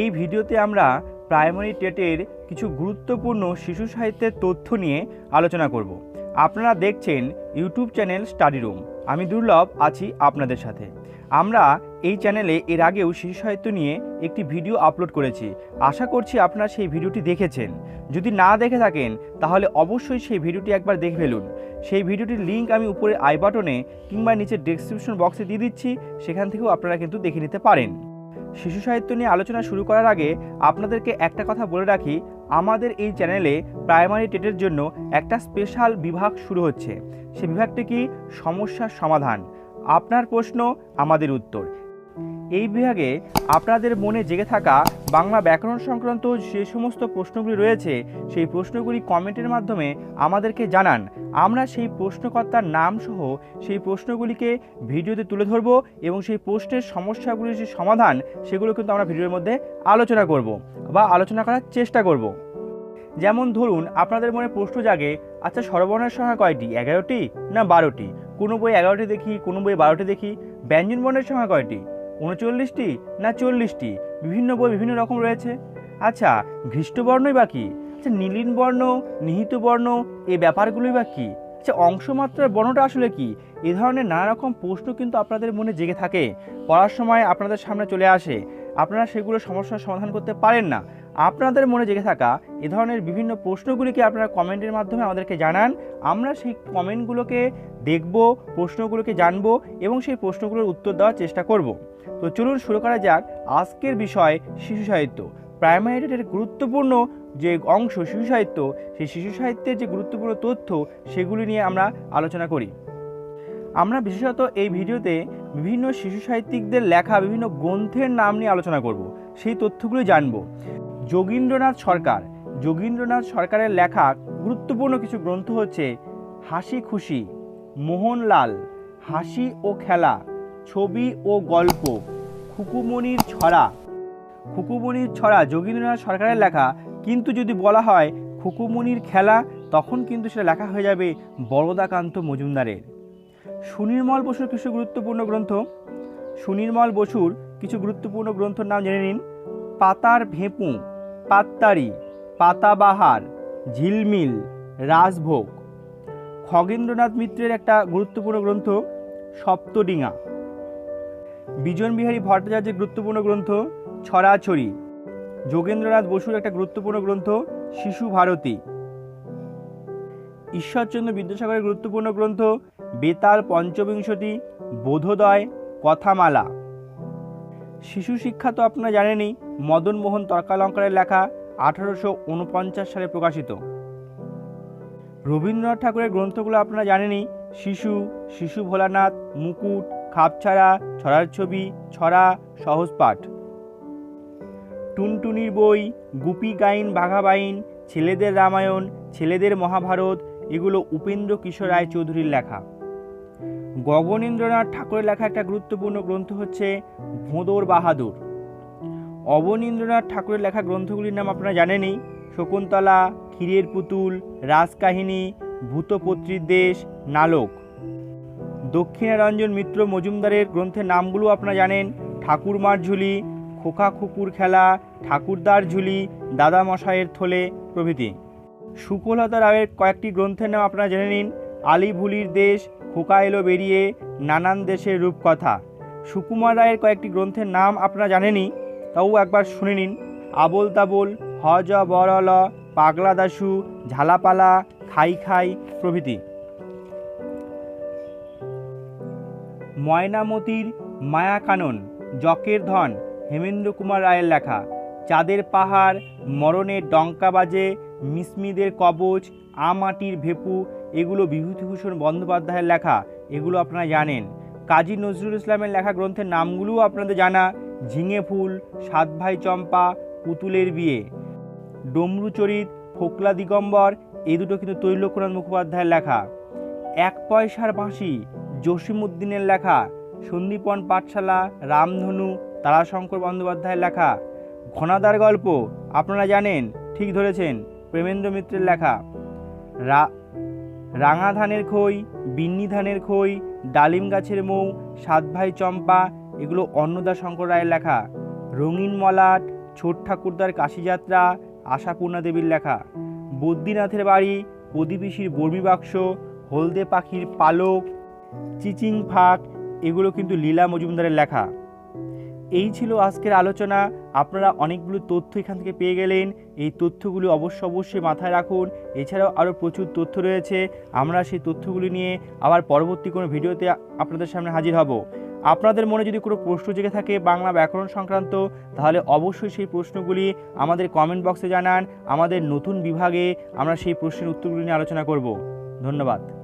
এই ভিডিওতে আমরা প্রাইমারি টেটের কিছু গুরুত্বপূর্ণ শিশু সাহিত্যের তথ্য নিয়ে আলোচনা করব। আপনারা দেখছেন ইউটিউব চ্যানেল স্টাডি রুম। আমি দুর্লভ আছি আপনাদের সাথে। আমরা এই চ্যানেলে এর আগেও শিশু সাহিত্য নিয়ে একটি ভিডিও আপলোড করেছি। আশা করছি আপনারা সেই ভিডিওটি দেখেছেন। যদি না দেখে থাকেন, তাহলে অবশ্যই সেই ভিডিওটি একবার দেখে ফেলুন। সেই ভিডিওটির লিঙ্ক আমি উপরে আই বাটনে কিংবা নিচে ডেসক্রিপশন বক্সে দিয়ে দিচ্ছি। সেখান থেকেও আপনারা কিন্তু দেখে নিতে পারেন। শিশু সাহিত্য নিয়ে আলোচনা শুরু করার আগে আপনাদেরকে একটা কথা বলে রাখি, আমাদের এই চ্যানেলে প্রাইমারি টেটের জন্য একটা স্পেশাল বিভাগ শুরু হচ্ছে। সে বিভাগটি কি? সমস্যার সমাধান। আপনার প্রশ্ন, আমাদের উত্তর। এই বিভাগে আপনাদের মনে জেগে থাকা বাংলা ব্যাকরণ সংক্রান্ত যে সমস্ত প্রশ্নগুলি রয়েছে, সেই প্রশ্নগুলি কমেন্টের মাধ্যমে আমাদেরকে জানান। আমরা সেই প্রশ্নকর্তার নাম সহ সেই প্রশ্নগুলিকে ভিডিওতে তুলে ধরব এবং সেই প্রশ্নের সমস্যাগুলির যে সমাধান, সেগুলো কিন্তু আমরা ভিডিওর মধ্যে আলোচনা করব বা আলোচনা করার চেষ্টা করব। যেমন ধরুন, আপনাদের মনে প্রশ্ন জাগে আচ্ছা সর্বর্ণের সংখ্যা কয়টি? এগারোটি না বারোটি? কোনো বই এগারোটি দেখি, কোনো বই বারোটি দেখি ব্যঞ্জন বর্ণের সংখ্যা কয়টি? উনচল্লিশটি না চল্লিশটি? বিভিন্ন বই বিভিন্ন রকম রয়েছে। আচ্ছা ঘৃষ্টবর্ণই বা কী? আচ্ছা নীলিন বর্ণ, নিহিত বর্ণ এই ব্যাপারগুলোই বা কী? আচ্ছা অংশমাত্রার বর্ণটা আসলে কি? এ ধরনের নানা রকম প্রশ্ন কিন্তু আপনাদের মনে জেগে থাকে। পড়ার সময় আপনাদের সামনে চলে আসে। আপনারা সেগুলো সমস্যার সমাধান করতে পারেন না। আপনাদের মনে জেগে থাকা এ ধরনের বিভিন্ন প্রশ্নগুলিকে আপনারা কমেন্টের মাধ্যমে আমাদেরকে জানান। আমরা সেই কমেন্টগুলোকে দেখব, প্রশ্নগুলোকে জানব এবং সেই প্রশ্নগুলোর উত্তর দেওয়ার চেষ্টা করব। তো চলুন শুরু করা যাক আজকের বিষয় শিশু সাহিত্য। প্রাইমারি টেটের গুরুত্বপূর্ণ যে অংশ শিশু সাহিত্য, সেই শিশু সাহিত্যের যে গুরুত্বপূর্ণ তথ্য সেগুলি নিয়ে আমরা আলোচনা করি। আমরা বিশেষত এই ভিডিওতে বিভিন্ন শিশু সাহিত্যিকদের লেখা, বিভিন্ন গ্রন্থের নাম নিয়ে আলোচনা করব। সেই তথ্যগুলি জানব। যোগীন্দ্রনাথ সরকার। যোগীন্দ্রনাথ সরকারের লেখা গুরুত্বপূর্ণ কিছু গ্রন্থ হচ্ছে হাসি খুশি, মোহনলাল, হাসি ও খেলা, ছবি ও গল্প, খুকুমণির ছড়া। খুকুমণির ছড়া যোগীন্দ্রনাথ সরকারের লেখা, কিন্তু যদি বলা হয় খুকুমণির খেলা, তখন কিন্তু সেটা লেখা হয়ে যাবে বরদাকান্ত মজুমদারের। সুনির্মল বসুর কিছু গুরুত্বপূর্ণ গ্রন্থ। সুনির্মল বসুর কিছু গুরুত্বপূর্ণ গ্রন্থের নাম জেনে নিন। পাতার ভেঁপু, পাত্তারি, পাতাবাহার, ঝিলমিল, রাজভোগ। খগেন্দ্রনাথ মিত্রের একটা গুরুত্বপূর্ণ গ্রন্থ, সপ্তডিঙা। বিজন বিহারী ভট্টাচার্যের গুরুত্বপূর্ণ গ্রন্থ, ছড়াছড়ি। যোগেন্দ্রনাথ বসুর একটা গুরুত্বপূর্ণ গ্রন্থ, শিশু ভারতী। ঈশ্বরচন্দ্র বিদ্যাসাগরের গুরুত্বপূর্ণ গ্রন্থ বেতাল পঞ্চবিংশতি, বোধোদয়, কথামালা। শিশু শিক্ষা তো আপনারা জানেনই, মদন মোহন তর্কালঙ্কারের লেখা আঠারোশো উনপঞ্চাশ সালে প্রকাশিত। রবীন্দ্রনাথ ঠাকুরের গ্রন্থগুলো আপনারা জানেনই, শিশু শিশু ভোলানাথ, মুকুট, খাপছাড়া, ছড়ার ছবি, ছড়া, সহজ পাঠ। টুনটুনির বই, গুপি গাইন বাঘাবাইন ছেলেদের রামায়ণ, ছেলেদের মহাভারত, এগুলো উপেন্দ্র কিশোর রায় চৌধুরীর লেখা। গগনেন্দ্রনাথ ঠাকুরের লেখা একটা গুরুত্বপূর্ণ গ্রন্থ হচ্ছে ভোঁদর বাহাদুর। অবনীন্দ্রনাথ ঠাকুরের লেখা গ্রন্থগুলির নাম আপনারা জানেনই। শকুন্তলা, ক্ষীরের পুতুল, রাজকাহিনী, ভূতপত্রীর দেশ, নালক। দক্ষিণারঞ্জন মিত্র মজুমদারের গ্রন্থের নামগুলো আপনারা জানেন। ঠাকুরমার ঝুলি, খোকা খুকুর খেলা, ঠাকুরদার ঝুলি দাদা মশাইয়ের থলে প্রভৃতি। সুকলতা রায়ের কয়েকটি গ্রন্থের নাম আপনারা জেনে নিন। আলি ভুলির দেশ খোকা এলো বেরিয়ে নানান দেশের রূপকথা। সুকুমার রায়ের কয়েকটি গ্রন্থের নাম আপনারা জানেনই, তাও একবার শুনে নিন। আবোল তাবোল হজ বরল পাগলা দাসু ঝালাপালা, খাই খাই প্রভৃতি। ময়নামতির মায়াকানন জকের ধন, হেমেন্দ্র কুমার রায়ের লেখা। চাঁদের পাহাড়, মরণের ডঙ্কা বাজে, মিসমিদের কবচ আমাটির ভেপু এগুলো বিভূতিভূষণ বন্দ্যোপাধ্যায়ের লেখা, এগুলো আপনারা জানেন। কাজী নজরুল ইসলামের লেখা গ্রন্থের নামগুলোও আপনাদের জানা, ঝিঙে ফুল, সাত ভাই চম্পা, পুতুলের বিয়ে। ডমরুচরিত ফোকলা দিগম্বর এই দুটো কিন্তু তৈলক্যনাথ মুখোপাধ্যায়ের লেখা। এক পয়সার বাঁশি জসিমুদ্দিনের লেখা, সন্দীপন পাঠশালা, রামধনু, তারাশঙ্কর বন্দ্যোপাধ্যায়ের লেখা। ঘনাদার গল্প, আপনারা জানেন, ঠিক ধরেছেন, প্রেমেন্দ্র মিত্রের লেখা। রা রাঙা ধানের খই, বিন্নি ধানের খই, ডালিম গাছের মৌ, সাত ভাই চম্পা, এগুলো অন্নদা শঙ্কর রায়ের লেখা। রঙিন মলাট, ছোট ঠাকুরদার কাশীযাত্রা আশাপূর্ণা দেবীর লেখা। বদ্রীনাথের বাড়ি প্রদীপিসির বর্মী বাক্স, হলদে পাখির পালক, চিচিং ফাঁক, এগুলো কিন্তু লীলা মজুমদারের লেখা। এই ছিল আজকের আলোচনা। আপনারা অনেকগুলো তথ্য এখান থেকে পেয়ে গেলেন। এই তথ্যগুলি অবশ্য অবশ্যই মাথায় রাখুন। এছাড়াও আরও প্রচুর তথ্য রয়েছে। আমরা সেই তথ্যগুলি নিয়ে আবার পরবর্তী কোনো ভিডিওতে আপনাদের সামনে হাজির হব। আপনাদের মনে যদি কোনো প্রশ্ন জেগে থাকে বাংলা ব্যাকরণ সংক্রান্ত, তাহলে অবশ্যই সেই প্রশ্নগুলি আমাদের কমেন্ট বক্সে জানান। আমাদের নতুন বিভাগে আমরা সেই প্রশ্নের উত্তরগুলি নিয়ে আলোচনা করব। ধন্যবাদ।